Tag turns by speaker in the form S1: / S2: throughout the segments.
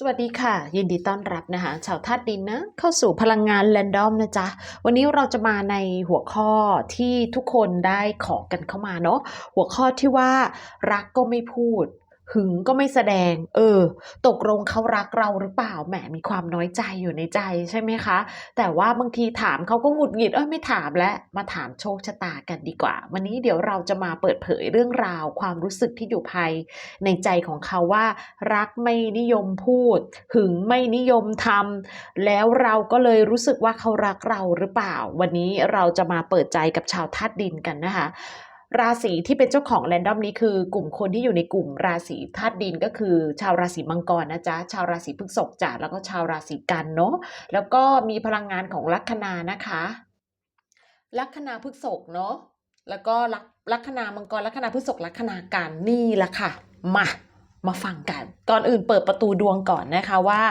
S1: สวัสดีค่ะ ยินดีต้อนรับนะคะชาวธาตุดินนะเข้าสู่พลังงานแรนดอมนะจ๊ะ วันนี้เราจะมาในหัวข้อที่ทุกคนได้ขอกันเข้ามาเนาะหัวข้อที่ว่ารักก็ไม่พูด หึงก็ไม่แสดง เออ ตกลงเขารักเราหรือเปล่า แหม มีความน้อยใจอยู่ในใจใช่ไหมคะ แต่ว่าบางทีถามเขาก็หงุดหงิด เอ้ยไม่ถามแล้ว มาถามโชคชะตากันดีกว่า วันนี้เดี๋ยวเราจะมาเปิดเผยเรื่องราว ความรู้สึกที่อยู่ภายในใจของเขาว่า รักไม่นิยมพูด หึงไม่นิยมทำ แล้วเราก็เลยรู้สึกว่าเขารักเราหรือเปล่า วันนี้เราจะมาเปิดใจกับชาวธาตุดินกันนะคะ ราศีที่เป็นเจ้าของแรนดอมนี้คือกลุ่มคนที่อยู่ในกลุ่มราศีธาตุดินก็คือ ชาวราศีมังกรนะจ๊ะ ชาวราศีพฤษภจ้ะแล้วก็ชาวราศีกันเนาะแล้วก็มีพลังงานของลัคนานะคะ ลัคนาพฤษภเนาะแล้วก็ลัคนามังกรลัคนาพฤษภลัคนากันนี่แหละค่ะมา มาฟังกัน ก่อนอื่นเปิดประตูดวงก่อนนะคะว่า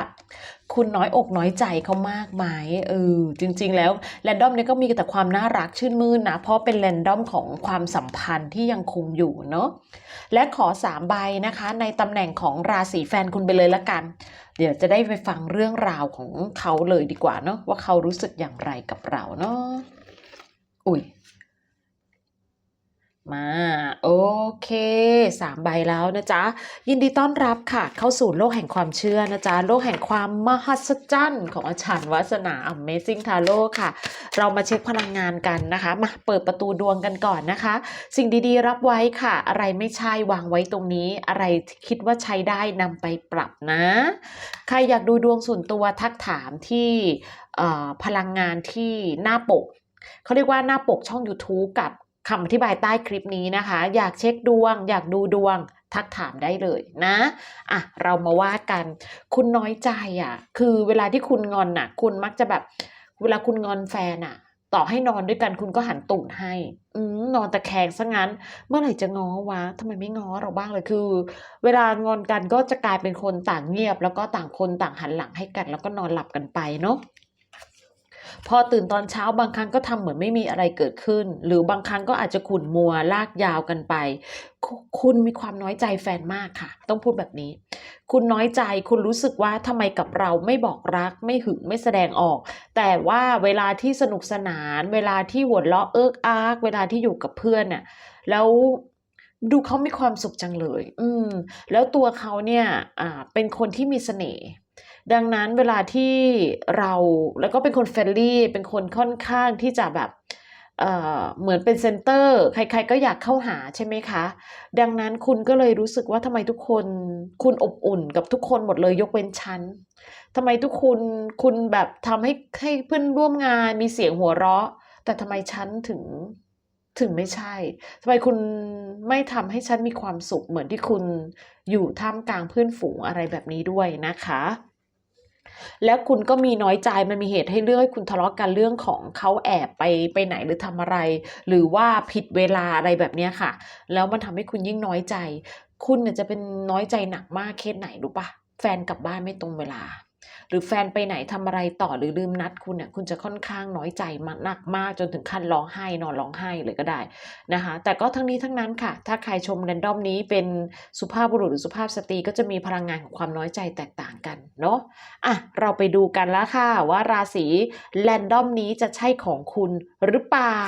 S1: คุณน้อยอกน้อยใจเขามากไหมเออจริง ๆ แล้วแรนดอมเนี่ยก็มีแต่ความน่ารักชื่นมื่นนะ เพราะเป็นแรนดอมของความสัมพันธ์ที่ยังคงอยู่เนาะและขอสามใบนะคะ ในตำแหน่งของราศีแฟนคุณไปเลยละกัน เดี๋ยวจะได้ไปฟังเรื่องราวของเขาเลยดีกว่าเนาะว่าเขารู้สึกอย่างไรกับเราเนาะอุ้ย มา โอเคสามใบแล้วนะจ๊ะ ยินดีต้อนรับค่ะ เข้าสู่โลกแห่งความเชื่อนะจ๊ะ โลกแห่งความมหัศจรรย์ของอาจารย์วัสนา Amazing Tarot ค่ะ เรามาเช็คพลังงานกันนะคะ มาเปิดประตูดวงกันก่อนนะคะ สิ่งดีๆรับไว้ค่ะ อะไรไม่ใช่วางไว้ตรงนี้ อะไรคิดว่าใช้ได้นำไปปรับนะ ใครอยากดูดวงส่วนตัวทักถามที่เอ่อพลังงานที่หน้าปกเขาเรียกว่าหน้าปกช่อง YouTube กับ คำอธิบายใต้คลิปนี้นะคะ อยากเช็คดวง อยากดูดวงทักถามได้เลยนะ อะ เรามาว่ากัน คุณน้อยใจอะ คือเวลาที่คุณงอนน่ะ คุณมักจะแบบ เวลาคุณงอนแฟนอะ ต่อให้นอนด้วยกันคุณก็หันตูดให้ อืนอนตะแคงซะงั้น เมื่อไหร่จะง้อวะทำไมไม่ง้อเราบ้างเลย คือ เวลางอนกันก็จะกลายเป็นคนต่างเงียบ แล้วก็ต่างคนต่างหันหลังให้กัน แล้วก็นอนหลับกันไปเนาะ พอตื่นตอนเช้าบางครั้งก็ทำเหมือนไม่มีอะไรเกิดขึ้น หรือบางครั้งก็อาจจะขุ่นมัวลากยาวกันไป คุคุณมีความน้อยใจแฟนมากค่ะ ต้องพูดแบบนี้ คุณน้อยใจคุณรู้สึกว่าทำไมกับเราไม่บอกรักไม่หึงไม่แสดงออก แต่ว่าเวลาที่สนุกสนาน เวลาที่หัวเราะเอิกอาร์กเวลาที่อยู่กับเพื่อนน่ะแล้วดูเขามีความสุขจังเลย อืม แล้วตัวเขาเนี่ย อ่า เป็นคนที่มีเสน่ห์ ดังนั้นเวลาที่เราแล้วก็เป็นคนเฟรนลี่เป็นคนค่อนข้างที่จะแบบเอ่อเหมือนเป็นเซนเตอร์ใครๆก็อยากเข้าหาใช่ไหมคะ ดังนั้นคุณก็เลยรู้สึกว่าทำไมทุกคนคุณอบอุ่นกับทุกคนหมดเลยยกเว้นฉันทำไมทุกคุณคุณแบบทำให้ให้เพื่อนร่วมงานมีเสียงหัวเราะ แต่ทำไมฉันถึงถึงไม่ใช่ทำไมคุณไม่ทำให้ฉันมีความสุขเหมือนที่คุณอยู่ท่ามกลางเพื่อนฝูงอะไรแบบนี้ด้วยนะคะ แล้วคุณก็มีน้อยใจมันมีเหตุให้เรื่องให้คุณทะเลาะกันเรื่องของเขาแอบไปไปไหนหรือทำอะไร หรือว่าผิดเวลาอะไรแบบนี้ค่ะ แล้วมันทำให้คุณยิ่งน้อยใจ คุณเนี่ยจะเป็นน้อยใจหนักมากเคสไหนรู้ปะแฟนกลับบ้านไม่ตรงเวลา หรือแฟนไปไหนทำอะไรต่อหรือลืมนัดคุณเนี่ยคุณจะค่อนข้างน้อยใจมากหนักมากจนถึงขั้นร้องไห้นอนร้องไห้เลยก็ได้นะคะแต่ก็ทั้งนี้ทั้งนั้นค่ะ ถ้าใครชมแรนดอมนี้เป็นสุภาพบุรุษหรือสุภาพสตรีก็จะมีพลังงานของความน้อยใจแตกต่างกันเนาะอะเราไปดูกันแล้วค่ะว่าราศีแรนดอมนี้จะใช่ของคุณหรือเปล่า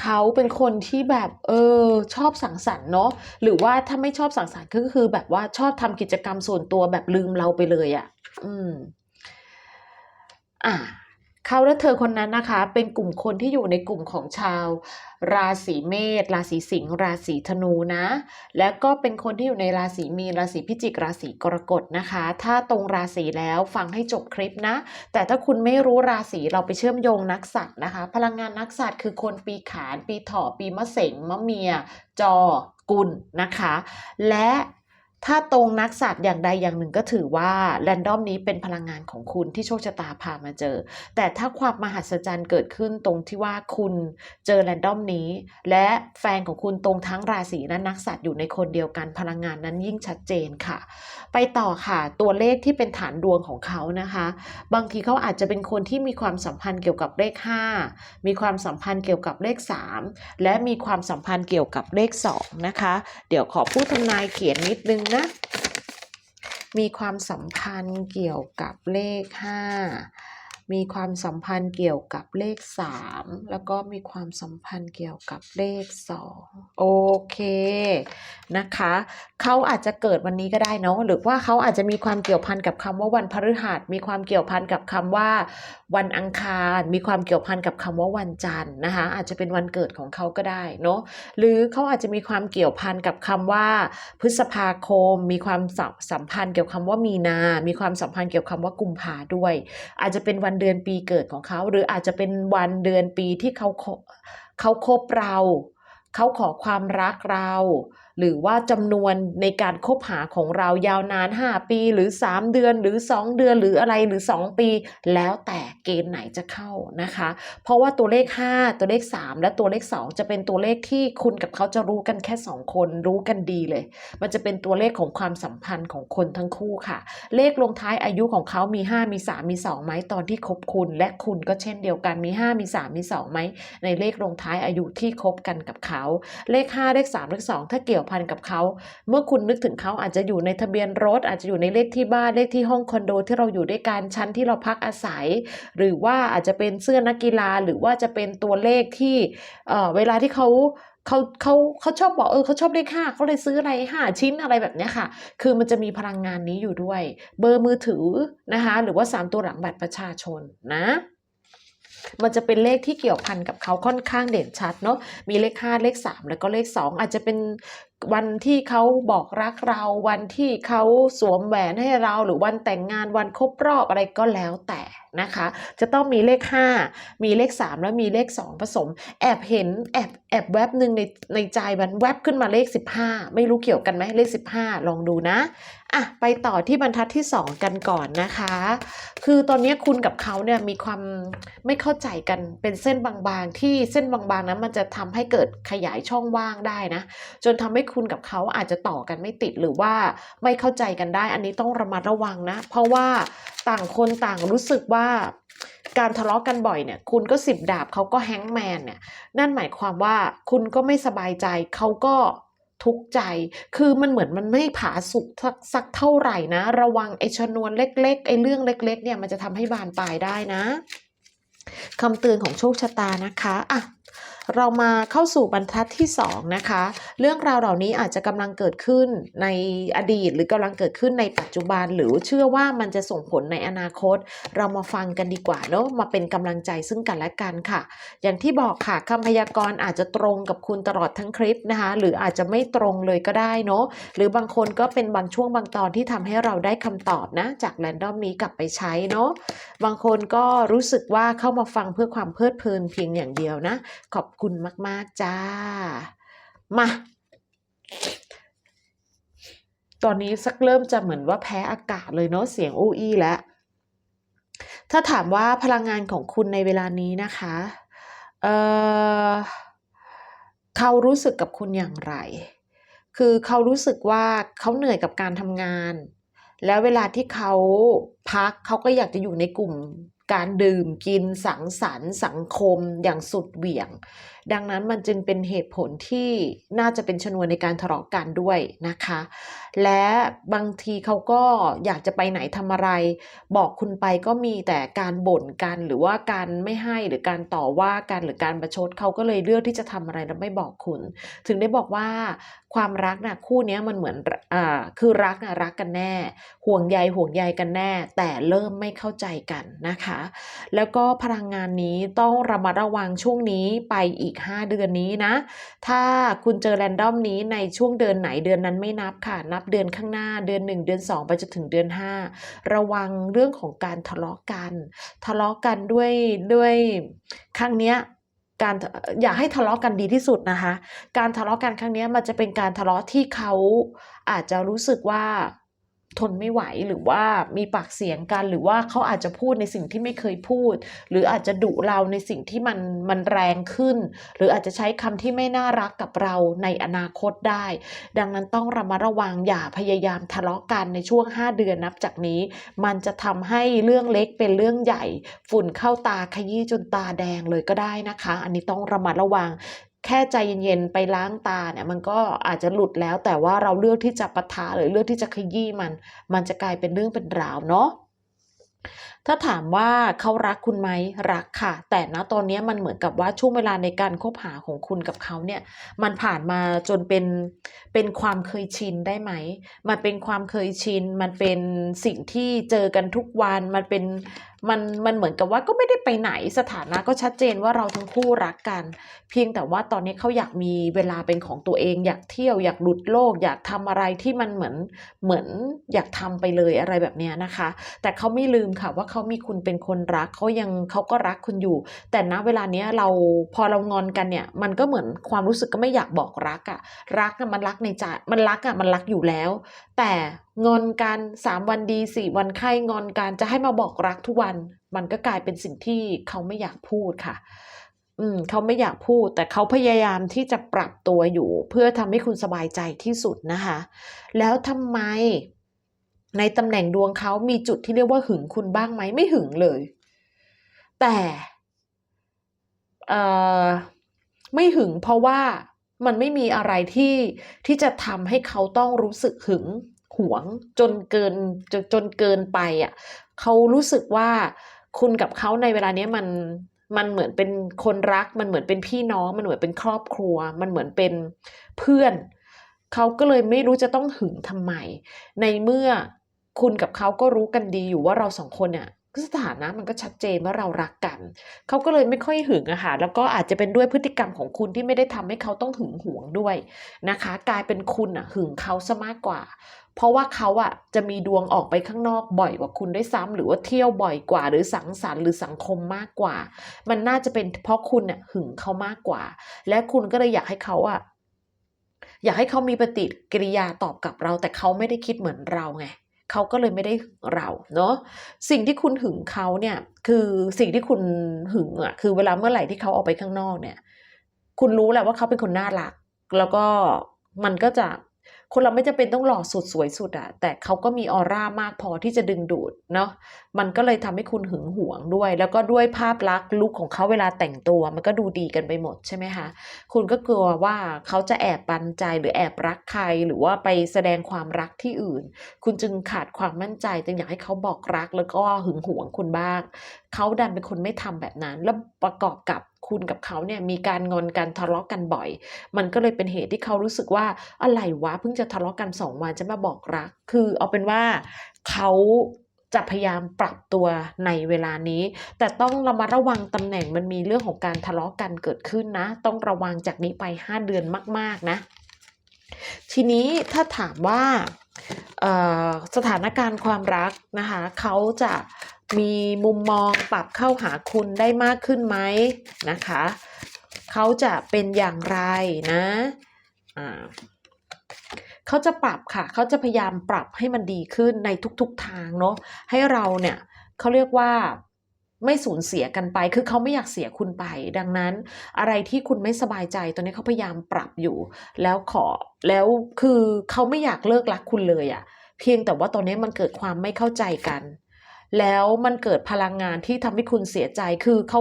S1: เขาเป็นคนที่แบบเออชอบสังสรรค์เนาะหรือว่าถ้าไม่ชอบสังสรรค์ก็คือแบบว่าชอบทำกิจกรรมส่วนตัวแบบลืมเราไปเลยอะ่ะ อืม อะ เขาและเธอคนนั้นนะคะ เป็นกลุ่มคนที่อยู่ในกลุ่มของชาว ราศีเมษราศีสิงห์ราศีธนูนะ แล้วก็เป็นคนที่อยู่ในราศีมีนราศีพิจิกราศีกรกฎนะคะ ถ้าตรงราศีแล้วฟังให้จบคลิปนะ แต่ถ้าคุณไม่รู้ราศีเราไปเชื่อมโยงนักสัตว์นะคะ พลังงานนักสัตว์คือคนปีขาน ปีเถาะปีมะเสงมะเมีย จอกุลนะคะ และ ถ้าตรงนักสัตว์อย่างใดอย่างหนึ่งก็ถือว่าแรนดอมนี้เป็นพลังงานของคุณที่โชคชะตาพามาเจอ แต่ถ้าความมหัศจรรย์เกิดขึ้นตรงที่ว่าคุณเจอแรนดอมนี้ และแฟนของคุณตรงทั้งราศีและนักสัตว์อยู่ในคนเดียวกันพลังงานนั้นยิ่งชัดเจนค่ะ ไปต่อค่ะ ตัวเลขที่เป็นฐานดวงของเขานะคะ บางทีเขาอาจจะเป็นคนที่มีความสัมพันธ์เกี่ยวกับเลข 5 มีความสัมพันธ์เกี่ยวกับเลข 3 และมีความสัมพันธ์เกี่ยวกับเลข2นะคะเดี๋ยวขอผู้ทำนายเขียนนิดนึงนะ มีความสัมพันธ์เกี่ยวกับเลขห้า มีความสัมพันธ์เกี่ยวกับเลขสามแล้วก็มีความสัมพันธ์เกี่ยวกับเลขสองโอเคนะคะเขาอาจจะเกิดวันนี้ก็ได้เนาะหรือว่าเขาอาจจะมีความเกี่ยวพันกับคำว่าวันพฤหัส มีความเกี่ยวพันกับคำว่าวันอังคาร มีความเกี่ยวพันกับคำว่าวันจันทร์นะคะอาจจะเป็นวันเกิดของเขาก็ได้เนาะหรือเขาอาจจะมีความเกี่ยวพันกับคำว่า พฤษภาคม มีความสัมสัมพันธ์เกี่ยวกับคำว่ามีนา มีความสัมพันธ์เกี่ยวกับคำว่ากุมภาด้วย อาจจะเป็นวันเดือนปีเกิดของเขา หรืออาจจะเป็นวันเดือนปีที่เขาเขาคบเรา เขาขอความรักเรา หรือว่าจำนวนในการคบหาของเรายาวนาน 5 ปี หรือ 3 เดือน หรือ 2 เดือน หรืออะไร หรือ 2 ปี แล้วแต่เกณฑ์ไหนจะเข้านะคะ เพราะว่าตัวเลข 5 ตัวเลข 3 และตัวเลข 2 จะเป็นตัวเลขที่คุณกับเขาจะรู้กันแค่ 2 คน รู้กันดีเลย มันจะเป็นตัวเลขของความสัมพันธ์ของคนทั้งคู่ค่ะ เลขลงท้ายอายุของเขามี 5 มี 3 มี 2ไหมตอนที่คบคุณ และคุณก็เช่นเดียวกัน มี 5 มี 3 มี 2ไหมในเลขลงท้ายอายุที่คบกันกับเขา เลข 5 เลข 3 เลข 2 ถ้าเกี่ยวพันกับเขา เมื่อคุณนึกถึงเขาอาจจะอยู่ในทะเบียนรถ อาจจะอยู่ในเลขที่บ้านเลขที่ห้องคอนโดที่เราอยู่ด้วยกันชั้นที่เราพักอาศัย หรือว่าอาจจะเป็นเสื้อนักกีฬาหรือว่าจะเป็นตัวเลขที่เออเวลาที่เขาเขาเขาเขาชอบบอกเออเขาชอบเลขห้าเขาเลยซื้ออะไรห้าชิ้นอะไรแบบนี้ค่ะ คือมันจะมีพลังงานนี้อยู่ด้วย เบอร์มือถือนะคะหรือว่า 3 ตัวหลังบัตรประชาชนนะมันจะเป็นเลขที่เกี่ยวพันกับเขาค่อนข้างเด่นชัดเนาะ มีเลข 5 เลข 3 แล้วก็เลข 2 อาจจะเป็น วันที่เขาบอกรักเรา วันที่เขาสวมแหวนให้เราหรือวันแต่งงานวันครบรอบอะไรก็แล้วแต่ นะคะ จะต้องมีเลข 5 มีเลข 3 แล้วมีเลข 2 ผสม แอบเห็นแอบแอบแวบหนึ่งในในใจมันแวบขึ้นมาเลข 15 ไม่รู้เกี่ยวกันไหมเลข 15 ลองดูนะอะไปต่อที่บรรทัดที่ 2 กันก่อนนะคะ คือตอนนี้คุณกับเขาเนี่ยมีความไม่เข้าใจกันเป็นเส้นบางๆ ที่เส้นบางๆนั้นมันจะทำให้เกิดขยายช่องว่างได้นะจนทำให้คุณกับเขาอาจจะต่อกันไม่ติดหรือว่าไม่เข้าใจกันได้ อันนี้ต้องระมัดระวังนะ เพราะว่าต่างคนต่างรู้สึกว่าการทะเลาะกันบ่อยเนี่ย คุณก็สิบดาบเขาก็แฮงแมนเนี่ย นั่นหมายความว่าคุณก็ไม่สบายใจเขาก็ทุกข์ใจ คือมันเหมือนมันไม่ผาสุกสักสักเท่าไหร่นะ ระวังไอ้ชนวนเล็ก ๆ ไอ้เรื่องเล็ก ๆ เนี่ยมันจะทำให้บานปลายได้นะคำเตือนของโชคชะตานะคะอะเรามาเข้าสู่บรรทัดที่2นะคะ เรื่องราวเหล่านี้อาจจะกำลังเกิดขึ้นในอดีต หรือกำลังเกิดขึ้นในปัจจุบัน หรือเชื่อว่ามันจะส่งผลในอนาคต เรามาฟังกันดีกว่าเนาะมาเป็นกำลังใจซึ่งกันและกันค่ะ อย่างที่บอกค่ะคำพยากรณ์อาจจะตรงกับคุณตลอดทั้งคลิปนะคะ หรืออาจจะไม่ตรงเลยก็ได้เนาะหรือบางคนก็เป็นบางช่วงบางตอนที่ทำให้เราได้คำตอบนะ จากแรนดอมนี้กลับไปใช้เนาะบางคนก็รู้สึกว่าเข้ามาฟังเพื่อความเพลิดเพลินเพียงอย่างเดียวนะขอบคุณมาก ๆ จ้า มาตอนนี้สักเริ่มจะเหมือนว่าแพ้อากาศเลยเนาะเสียงอู้อี้แล้ว ถ้าถามว่าพลังงานของคุณในเวลานี้นะคะ เออเขารู้สึกกับคุณอย่างไร คือเขารู้สึกว่าเขาเหนื่อยกับการทำงาน แล้วเวลาที่เขาพักเขาก็อยากจะอยู่ในกลุ่ม การดื่มกินสังสรรค์ สังคมอย่างสุดเหวี่ยง ดังนั้นมันจึงเป็นเหตุผลที่น่าจะเป็นชนวนในการทะเลาะกันด้วยนะคะ และบางทีเขาก็อยากจะไปไหนทำอะไร บอกคุณไปก็มีแต่การบ่นกันหรือว่าการไม่ให้หรือการต่อว่ากันหรือการประชดเขาก็เลยเลือกที่จะทำอะไรแล้วไม่บอกคุณ ถึงได้บอกว่าความรักนะ่ะคู่นี้มันเหมือนอ่าคือรักน่ะรักกันแน่ ห่วงใยห่วงใยกันแน่ แต่เริ่มไม่เข้าใจกันนะคะแล้วก็พลังงานนี้ต้องระมัดระวังช่วงนี้ไปอีก 5 เดือนนี้นะ ถ้าคุณเจอแรนดอมนี้ในช่วงเดือนไหนเดือนนั้นไม่นับค่ะ นับเดือนข้างหน้าเดือน 1 เดือน 2 ไปจนถึงเดือน 5 ระวังเรื่องของการทะเลาะกัน ทะเลาะกันด้วยด้วยครั้งเนี้ยการอยากให้ทะเลาะกันดีที่สุดนะคะ การทะเลาะกันครั้งนี้มันจะเป็นการทะเลาะที่เขาอาจจะรู้สึกว่า ทนไม่ไหวหรือว่ามีปากเสียงกัน หรือว่าเขาอาจจะพูดในสิ่งที่ไม่เคยพูด หรืออาจจะดุเราในสิ่งที่มันมันแรงขึ้น หรืออาจจะใช้คำที่ไม่น่ารักกับเราในอนาคตได้ ดังนั้นต้องระมัดระวังอย่าพยายามทะเลาะกันในช่วง 5 เดือนนับจากนี้ มันจะทำให้เรื่องเล็กเป็นเรื่องใหญ่ ฝุ่นเข้าตาขยี้จนตาแดงเลยก็ได้นะคะ อันนี้ต้องระมัดระวัง แค่ใจเย็นๆไปล้างตาเนี่ยมันก็อาจจะหลุดแล้ว แต่ว่าเราเลือกที่จะปะทะหรือเลือกที่จะขยี้มัน มันจะกลายเป็นเรื่องเป็นราวเนาะถ้าถามว่าเขารักคุณไหมรักค่ะ แต่ณตอนนี้มันเหมือนกับว่าช่วงเวลาในการคบหาของคุณกับเขาเนี่ย มันผ่านมาจนเป็นเป็นความเคยชินได้ไหม มันเป็นความเคยชิน มันเป็นสิ่งที่เจอกันทุกวัน มันเป็นมันมันเหมือนกับว่าก็ไม่ได้ไปไหนสถานะก็ชัดเจนว่าเราทั้งคู่รักกัน เพียงแต่ว่าตอนนี้เขาอยากมีเวลาเป็นของตัวเอง อยากเที่ยวอยากหลุดโลก อยากทำอะไรที่มันเหมือนเหมือนอยากทำไปเลยอะไรแบบนี้นะคะ แต่เขาไม่ลืมค่ะว่าเขามีคุณเป็นคนรักเขายังเขาก็รักคุณอยู่ แต่ณเวลาเนี้ยเราพอเรางอนกันเนี่ย มันก็เหมือนความรู้สึกก็ไม่อยากบอกรักอะรักอะมันรักในใจมันรักอะมันรักอยู่แล้ว แต่งอนกันสามวันดีสี่วันไข้งอนกันจะให้มาบอกรักทุกวัน มันก็กลายเป็นสิ่งที่เขาไม่อยากพูดค่ะอืมเขาไม่อยากพูด แต่เขาพยายามที่จะปรับตัวอยู่ เพื่อทำให้คุณสบายใจที่สุดนะคะ แล้วทำไม ในตำแหน่งดวงเขามีจุดที่เรียกว่าหึงคุณบ้างไหมไม่หึงเลย แต่ไม่หึงเพราะว่ามันไม่มีอะไรที่ที่จะทำให้เขาต้องรู้สึกหึงหวงจนเกินจนจนเกินไปอะเขารู้สึกว่าคุณกับเขาในเวลาเนี้ยมันมันเหมือนเป็นคนรัก มันเหมือนเป็นพี่น้อง มันเหมือนเป็นครอบครัว มันเหมือนเป็นเพื่อน เขาก็เลยไม่รู้จะต้องหึงทำไม ในเมื่อ คุณกับเขาก็รู้กันดีอยู่ว่าเราสองคนเนี่ยสถานะมันก็ชัดเจนว่าเรารักกัน เขาก็เลยไม่ค่อยหึงอะค่ะ แล้วก็อาจจะเป็นด้วยพฤติกรรมของคุณที่ไม่ได้ทำให้เขาต้องหึงหวงด้วยนะคะ กลายเป็นคุณอะหึงเขาซะมากกว่า เพราะว่าเขาอะจะมีดวงออกไปข้างนอกบ่อยกว่าคุณด้วยซ้ำหรือว่าเที่ยวบ่อยกว่า หรือสังสรรค์หรือสังคมมากกว่า มันน่าจะเป็นเพราะคุณเนี่ยหึงเขามากกว่า และคุณก็เลยอยากให้เขาอะอยากให้เขามีปฏิกิริยาตอบกลับเรา แต่เขาไม่ได้คิดเหมือนเราไง เขาก็เลยไม่ได้หึงเราเนาะสิ่งที่คุณหึงเขาเนี่ยคือสิ่งที่คุณหึงอะคือเวลาเมื่อไหร่ที่เขาออกไปข้างนอกเนี่ย คุณรู้แหละว่าเขาเป็นคนน่ารัก แล้วก็มันก็จะ คนเราไม่จำเป็นต้องหล่อสุดสวยสุดอะแต่เขาก็มีออร่ามากพอที่จะดึงดูดเนาะมันก็เลยทำให้คุณหึงหวงด้วย แล้วก็ด้วยภาพลักษณ์ลุคของเขาเวลาแต่งตัว มันก็ดูดีกันไปหมดใช่ไหมคะคุณก็กลัวว่าเขาจะแอบปันใจหรือแอบรักใครหรือว่าไปแสดงความรักที่อื่น คุณจึงขาดความมั่นใจจึงอยากให้เขาบอกรักแล้วก็หึงหวงคุณบ้าง เขาดันเป็นคนไม่ทำแบบนั้น แล้วประกอบกับคุณกับเขาเนี่ยมีการงอนกันทะเลาะกันบ่อย มันก็เลยเป็นเหตุที่เขารู้สึกว่าอะไรวะเพิ่งจะทะเลาะกันสองวันจะมาบอกรัก คือเอาเป็นว่าเขาจะพยายามปรับตัวในเวลานี้ แต่ต้องระมัดระวังตำแหน่งมันมีเรื่องของการทะเลาะกันเกิดขึ้นนะ ต้องระวังจากนี้ไป 5 เดือนมาก ๆ นะ ทีนี้ถ้าถามว่าสถานการณ์ความรักนะคะเขาจะ มีมุมมองปรับเข้าหาคุณได้มากขึ้นไหมนะคะ เขาจะเป็นอย่างไรนะอ่าเขาจะปรับค่ะ เขาจะพยายามปรับให้มันดีขึ้นในทุกๆทางเนาะให้เราเนี่ยเขาเรียกว่าไม่สูญเสียกันไป คือเขาไม่อยากเสียคุณไป ดังนั้นอะไรที่คุณไม่สบายใจ ตอนนี้เขาพยายามปรับอยู่ แล้วขอ แล้วคือเขาไม่อยากเลิกรักคุณเลยอะเพียงแต่ว่าตอนนี้มันเกิดความไม่เข้าใจกัน แล้วมันเกิดพลังงานที่ทำให้คุณเสียใจคือเขา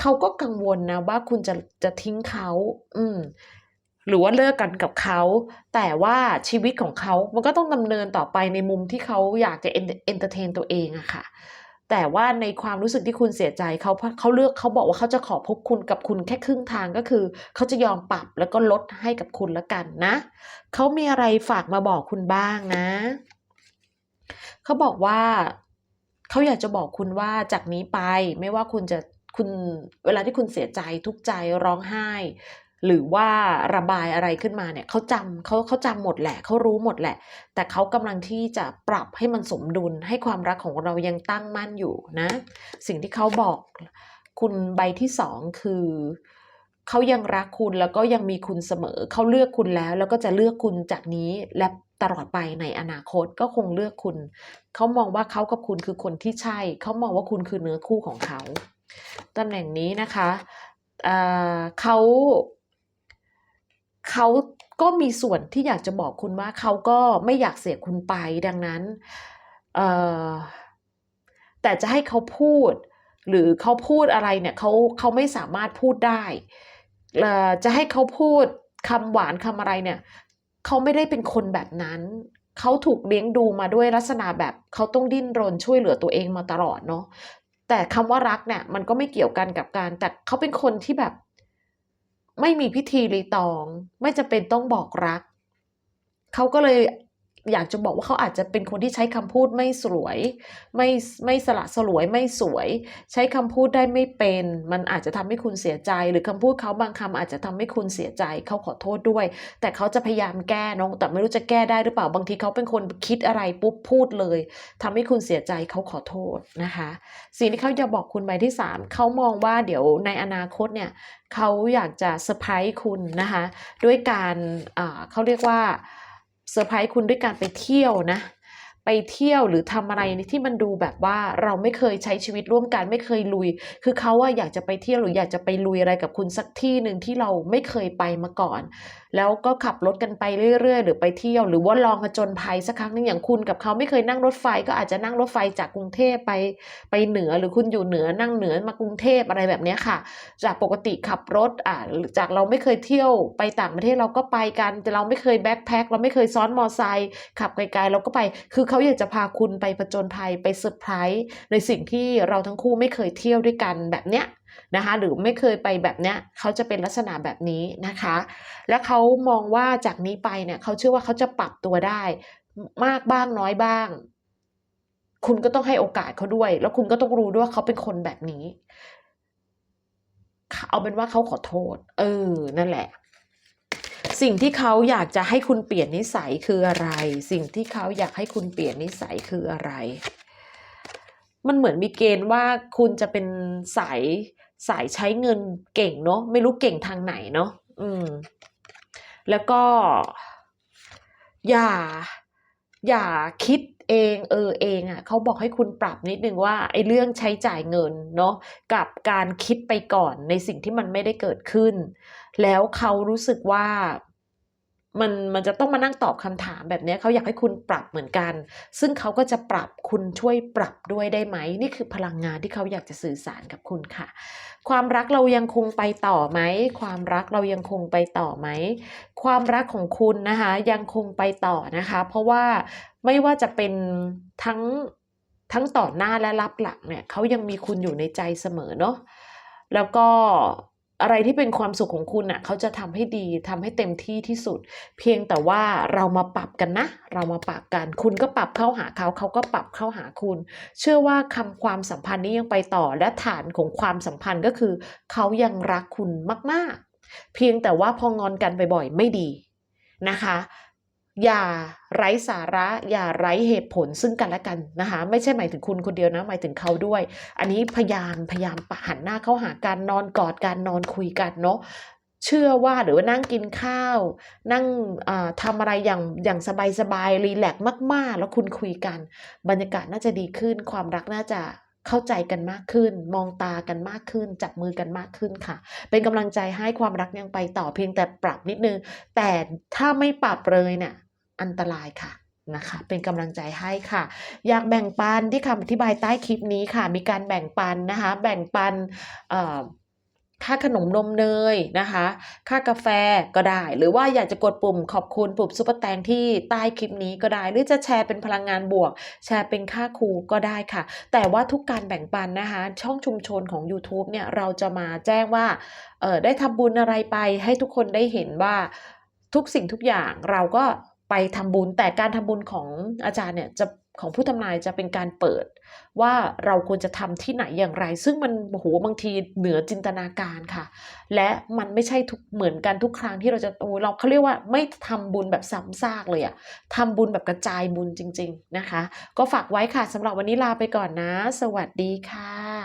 S1: เขาก็กังวลนะว่าคุณจะจะทิ้งเขาอืมหรือว่าเลิกกันกับเขา แต่ว่าชีวิตของเขามันก็ต้องดำเนินต่อไปในมุมที่เขาอยากจะเอนเตอร์เทนตัวเองอะค่ะ แต่ว่าในความรู้สึกที่คุณเสียใจเขาเขาเลือกเขาบอกว่าเขาจะขอพบคุณกับคุณแค่ครึ่งทางก็คือ เขาจะยอมปรับแล้วก็ลดให้กับคุณละกันนะ เขามีอะไรฝากมาบอกคุณบ้างนะ เขาบอกว่า เขาอยากจะบอกคุณว่าจากนี้ไปไม่ว่าคุณจะคุณเวลาที่คุณเสียใจทุกใจร้องไห้ หรือว่าระบายอะไรขึ้นมาเนี่ยเขาจำเขาเขาจำหมดแหละเขารู้หมดแหละ แต่เขากำลังที่จะปรับให้มันสมดุลให้ความรักของเรายังตั้งมั่นอยู่นะ สิ่งที่เขาบอกคุณใบที่สองคือเขายังรักคุณแล้วก็ยังมีคุณเสมอ เขาเลือกคุณแล้วแล้วก็จะเลือกคุณจากนี้และ ตลอดไปในอนาคตก็คงเลือกคุณ เขามองว่าเขากับคุณคือคนที่ใช่ เขามองว่าคุณคือเนื้อคู่ของเขาตำแหน่งนี้นะคะเเขาเขาก็มีส่วนที่อยากจะบอกคุณว่าเขาก็ไม่อยากเสียคุณไปดังนั้นแต่จะให้เขาพูด หรือเขาพูดอะไรเนี่ยเขาเขาไม่สามารถพูดได้จะให้เขาพูดคำหวานคำอะไรเนี่ย เขาไม่ได้เป็นคนแบบนั้น เขาถูกเลี้ยงดูมาด้วยลักษณะแบบเขาต้องดิ้นรนช่วยเหลือตัวเองมาตลอดเนาะแต่คำว่ารักเนี่ย มันก็ไม่เกี่ยวกันกับการแต่เขาเป็นคนที่แบบ ไม่มีพิธีรีตอง ไม่จะเป็นต้องบอกรัก เขาก็เลย อยากจะบอกว่าเขาอาจจะเป็นคนที่ใช้คำพูดไม่สวย ไม่ไม่สละสลวยไม่สวย ใช้คำพูดได้ไม่เป็น มันอาจจะทำให้คุณเสียใจ หรือคำพูดเขาบางคำอาจจะทำให้คุณเสียใจเขาขอโทษด้วย แต่เขาจะพยายามแก้เนอะแต่ไม่รู้จะแก้ได้หรือเปล่าบางทีเขาเป็นคนคิดอะไรปุ๊บพูดเลยทำให้คุณเสียใจเขาขอโทษนะคะ สิ่งที่เขาจะบอกคุณใบที่สามเขามองว่าเดี๋ยวในอนาคตเนี่ยเขาอยากจะเซอร์ไพรส์คุณนะคะ ด้วยการเขาเรียกว่า เซอร์ไพรส์คุณด้วยการไปเที่ยวนะ ไปเที่ยวหรือทำอะไรที่มันดูแบบว่าเราไม่เคยใช้ชีวิตร่วมกันไม่เคยลุย คือเขาว่าอยากจะไปเที่ยวหรืออยากจะไปลุยอะไรกับคุณสักที่หนึ่งที่เราไม่เคยไปมาก่อนแล้วก็ขับรถกันไปเรื่อยๆ หรือไปเที่ยว หรือว่าลองผจญภัยสักครั้งหนึงอย่างคุณกับเขาไม่เคยนั่งรถไฟก็อาจจะนั่งรถไฟจากกรุงเทพไปไปเหนือหรือคุณอยู่เหนือนั่งเหนือมากรุงเทพอะไรแบบนี้ค่ะ จากปกติขับรถอ่าจากเราไม่เคยเที่ยวไปต่างประเทศเราก็ไปกันแต่เราไม่เคยแบ็คแพ็คเราไม่เคยซ้อนมอไซค์ขับไกลๆเราก็ไป คือเขาอยากจะพาคุณไปผจญภัยไปเซอร์ไพรส์ในสิ่งที่เราทั้งคู่ไม่เคยเที่ยวด้วยกันแบบเนี้ย นะคะหรือไม่เคยไปแบบเนี้ยเขาจะเป็นลักษณะแบบนี้นะคะ และเขามองว่าจากนี้ไปเนี่ยเขาเชื่อว่าเขาจะปรับตัวได้ มากบ้างน้อยบ้าง คุณก็ต้องให้โอกาสเขาด้วย แล้วคุณก็ต้องรู้ด้วยว่าเขาเป็นคนแบบนี้ เอาเป็นว่าเขาขอโทษ เออ นั่นแหละ สิ่งที่เขาอยากจะให้คุณเปลี่ยนนิสัยคืออะไร สิ่งที่เขาอยากให้คุณเปลี่ยนนิสัยคืออะไรมันเหมือนมีเกณฑ์ว่าคุณจะเป็นสาย สายใช้เงินเก่งเนาะไม่รู้เก่งทางไหนเนาะอืม แล้วก็ อย่า อย่าคิดเองเออเองอะ่ะเขาบอกให้คุณปรับนิดนึงว่าไอ้เรื่องใช้จ่ายเงินเนาะกับการคิดไปก่อนในสิ่งที่มันไม่ได้เกิดขึ้น แล้วเขารู้สึกว่า มันมันจะต้องมานั่งตอบคำถามแบบนี้เขาอยากให้คุณปรับเหมือนกัน ซึ่งเขาก็จะปรับคุณช่วยปรับด้วยได้ไหม นี่คือพลังงานที่เขาอยากจะสื่อสารกับคุณค่ะ ความรักเรายังคงไปต่อไหม ความรักเรายังคงไปต่อไหม ความรักของคุณนะคะยังคงไปต่อนะคะ เพราะว่าไม่ว่าจะเป็นทั้งทั้งต่อหน้าและรับหลังเนี่ยเขายังมีคุณอยู่ในใจเสมอเนาะแล้วก็ อะไรที่เป็นความสุขของคุณอะเขาจะทำให้ดีทำให้เต็มที่ที่สุด เพียงแต่ว่าเรามาปรับกันนะ เรามาปรับกัน คุณก็ปรับเข้าหาเขาเขาก็ปรับเข้าหาคุณ เชื่อว่าคำความสัมพันธ์นี้ยังไปต่อและฐานของความสัมพันธ์ก็คือ เขายังรักคุณมากๆ เพียงแต่ว่าพองอนกันบ่อยๆไม่ดีนะคะ อย่าไร้สาระ อย่าไร้เหตุผลซึ่งกันและกันนะคะ ไม่ใช่หมายถึงคุณคนเดียวนะหมายถึงเขาด้วย อันนี้พยายามพยายามปะหันหน้าเข้าหากันนอนกอดกันนอนคุยกันเนาะเชื่อว่าหรือว่านั่งกินข้าว นั่งอ่าทำอะไรอย่างอย่างสบายๆรีแลกมาก ๆ แล้วคุณคุยกัน บรรยากาศน่าจะดีขึ้น ความรักน่าจะเข้าใจกันมากขึ้น มองตากันมากขึ้น จับมือกันมากขึ้นค่ะ เป็นกำลังใจให้ความรักยังไปต่อเพียงแต่ปรับนิดนึง แต่ถ้าไม่ปรับเลยเนี่ย อันตรายค่ะนะคะเป็นกำลังใจให้ค่ะ อยากแบ่งปันที่คำอธิบายใต้คลิปนี้ค่ะ มีการแบ่งปันนะคะ แบ่งปันค่าขนมนมเนยนะคะ ค่ากาแฟก็ได้ หรือว่าอยากจะกดปุ่มขอบคุณปุ่มซุปเปอร์แตงที่ใต้คลิปนี้ก็ได้ หรือจะแชร์เป็นพลังงานบวก แชร์เป็นค่าครูก็ได้ค่ะ แต่ว่าทุกการแบ่งปันนะคะ ช่องชุมชนของ YouTube เนี่ยเราจะมาแจ้งว่าได้ทำบุญอะไรไปให้ทุกคนได้เห็นว่าทุกสิ่งทุกอย่างเราก็ ไปทำบุญแต่การทำบุญของอาจารย์เนี่ยจะของผู้ทำนายจะเป็นการเปิด ว่าเราควรจะทำที่ไหนอย่างไร ซึ่งมันโอ้โหบางทีเหนือจินตนาการค่ะ และมันไม่ใช่ทุกเหมือนกันทุกครั้งที่เราจะโอ้เราเขาเรียกว่าไม่ทำบุญแบบซ้ำซากเลยอะทำบุญแบบกระจายบุญจริง ๆนะคะ ก็ฝากไว้ค่ะสำหรับวันนี้ลาไปก่อนนะ สวัสดีค่ะ